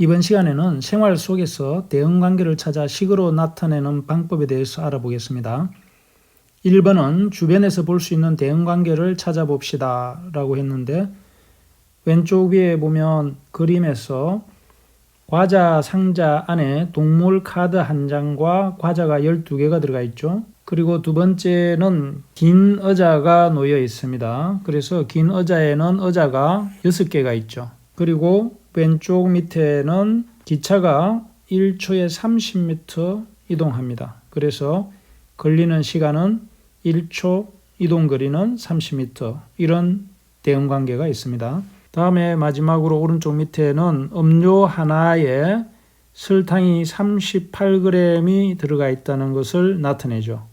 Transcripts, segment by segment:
이번 시간에는 생활 속에서 대응 관계를 찾아 식으로 나타내는 방법에 대해서 알아보겠습니다. 1번은 주변에서 볼 수 있는 대응 관계를 찾아봅시다 라고 했는데 왼쪽 위에 보면 그림에서 과자 상자 안에 동물 카드 한 장과 과자가 12개가 들어가 있죠. 그리고 두 번째는 긴 의자가 놓여 있습니다. 그래서 긴 의자에는 의자가 6개가 있죠. 그리고 왼쪽 밑에는 기차가 1초에 30m 이동합니다. 그래서 걸리는 시간은 1초, 이동 거리는 30m. 이런 대응 관계가 있습니다. 다음에 마지막으로 오른쪽 밑에는 음료 하나에 설탕이 38g이 들어가 있다는 것을 나타내죠.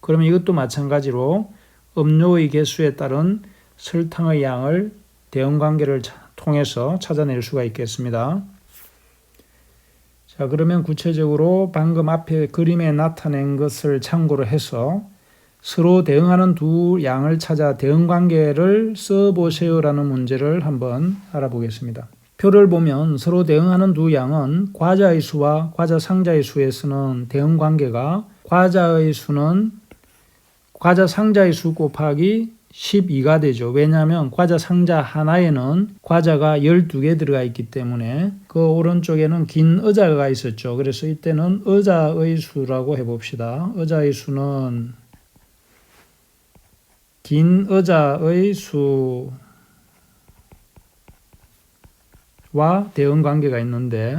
그러면 이것도 마찬가지로 음료의 개수에 따른 설탕의 양을 대응 관계를 통해서 찾아낼 수가 있겠습니다. 자, 그러면 구체적으로 방금 앞에 그림에 나타낸 것을 참고로 해서 서로 대응하는 두 양을 찾아 대응 관계를 써보세요라는 문제를 한번 알아보겠습니다. 표를 보면 서로 대응하는 두 양은 과자의 수와 과자 상자의 수에서는 대응 관계가 과자의 수는 과자 상자의 수 곱하기 12가 되죠. 왜냐하면 과자 상자 하나에는 과자가 12개 들어가 있기 때문에 그 오른쪽에는 긴 의자가 있었죠. 그래서 이때는 의자의 수라고 해봅시다. 의자의 수는 긴 의자의 수와 대응 관계가 있는데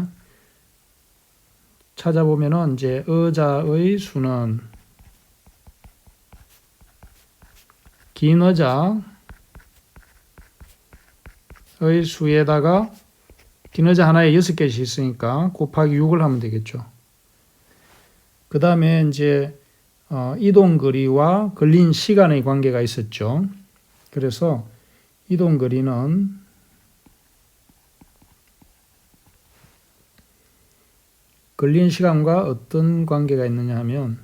찾아보면은 이제 의자의 수는 긴 의자의 수에다가 긴 의자 하나에 6개씩 있으니까 곱하기 6을 하면 되겠죠. 그 다음에 이제 어, 이동 거리와 걸린 시간의 관계가 있었죠. 그래서 이동 거리는 걸린 시간과 어떤 관계가 있느냐 하면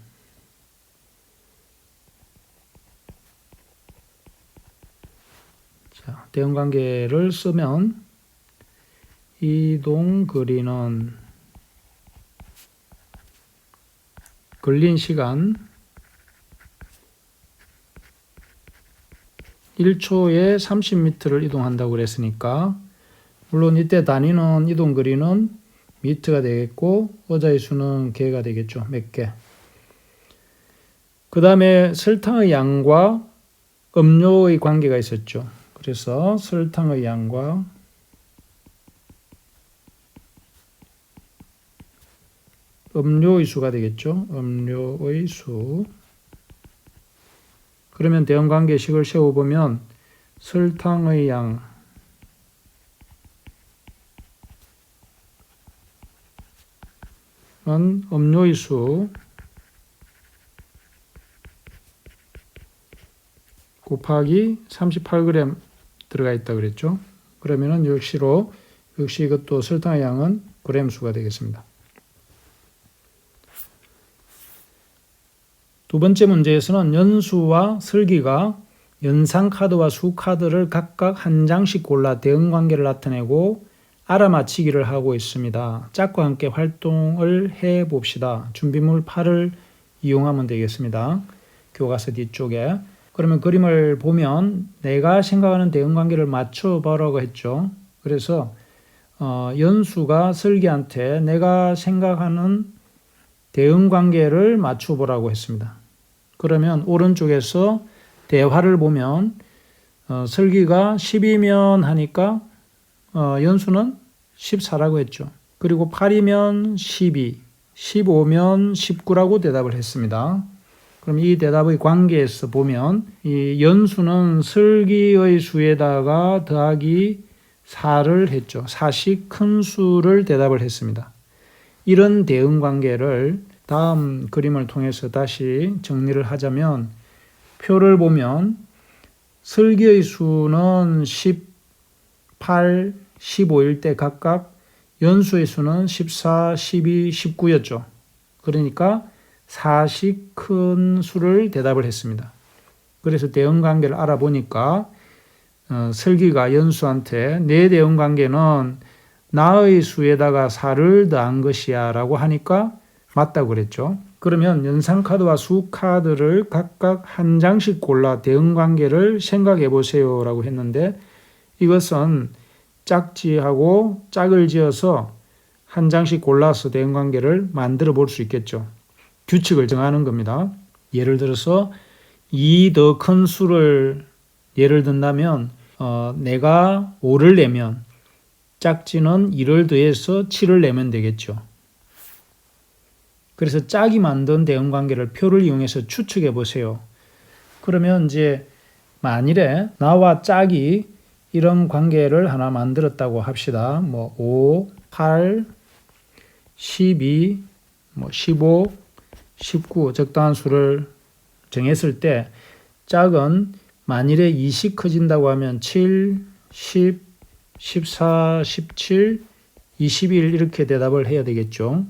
대응 관계를 쓰면 이동 거리는 걸린 시간 1초에 30m를 이동한다고 그랬으니까 물론 이때 다니는 이동 거리는 미터가 되겠고 의자의 수는 개가 되겠죠. 몇 개. 그 다음에 설탕의 양과 음료의 관계가 있었죠. 그래서 설탕의 양과 음료의 수가 되겠죠. 음료의 수. 그러면 대응관계식을 세워보면 설탕의 양은 음료의 수 곱하기 38g 들어가 있다 그랬죠. 그러면은 역시로 역시 이것도 설탕의 양은 그램 수가 되겠습니다. 두 번째 문제에서는 연수와 설기가 연상 카드와 수 카드를 각각 한 장씩 골라 대응 관계를 나타내고 알아맞히기를 하고 있습니다. 짝과 함께 활동을 해 봅시다. 준비물 8을 이용하면 되겠습니다. 교과서 뒤쪽에. 그러면 그림을 보면 내가 생각하는 대응 관계를 맞춰 보라고 했죠. 그래서 어, 연수가 설기한테 내가 생각하는 대응 관계를 맞춰 보라고 했습니다. 그러면 오른쪽에서 대화를 보면 어, 설기가 12면 하니까 어, 연수는 14라고 했죠. 그리고 8이면 12, 15면 19라고 대답을 했습니다. 그럼 이 대답의 관계에서 보면 이 연수는 설기의 수에다가 더하기 4를 했죠. 4씩 큰 수를 대답을 했습니다. 이런 대응 관계를 다음 그림을 통해서 다시 정리를 하자면 표를 보면 설기의 수는 18, 15일 때 각각 연수의 수는 14, 12, 19였죠. 그러니까 4씩 큰 수를 대답을 했습니다. 그래서 대응 관계를 알아보니까 어, 설기가 연수한테 내 대응 관계는 나의 수에다가 살을 더한 것이야 라고 하니까 맞다고 그랬죠. 그러면 연산카드와 수카드를 각각 한 장씩 골라 대응 관계를 생각해 보세요 라고 했는데 이것은 짝지하고 짝을 지어서 한 장씩 골라서 대응 관계를 만들어 볼 수 있겠죠. 규칙을 정하는 겁니다. 예를 들어서 2더큰 수를 예를 든다면 어, 내가 5를 내면 짝지는 2를 더해서 7을 내면 되겠죠. 그래서 짝이 만든 대응 관계를 표를 이용해서 추측해 보세요. 그러면 이제 만일에 나와 짝이 이런 관계를 하나 만들었다고 합시다. 뭐 5, 8, 12, 뭐 15, 19 적당한 수를 정했을 때 짝은 만일에 20 커진다고 하면 7, 10, 14, 17, 21 이렇게 대답을 해야 되겠죠.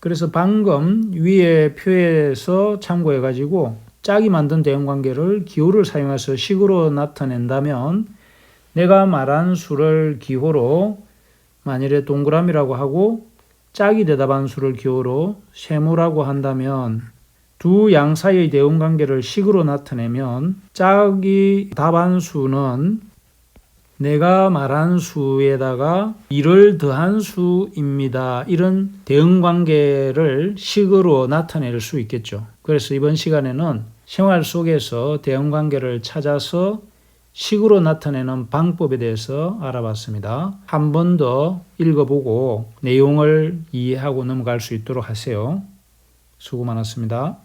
그래서 방금 위에 표에서 참고해 가지고 짝이 만든 대응 관계를 기호를 사용해서 식으로 나타낸다면 내가 말한 수를 기호로 만일에 동그라미라고 하고 짝이 대답한 수를 기호로 세모라고 한다면 두 양 사이의 대응 관계를 식으로 나타내면 짝이 답한 수는 내가 말한 수에다가 이를 더한 수입니다. 이런 대응 관계를 식으로 나타낼 수 있겠죠. 그래서 이번 시간에는 생활 속에서 대응 관계를 찾아서 식으로 나타내는 방법에 대해서 알아봤습니다. 한 번 더 읽어보고 내용을 이해하고 넘어갈 수 있도록 하세요. 수고 많았습니다.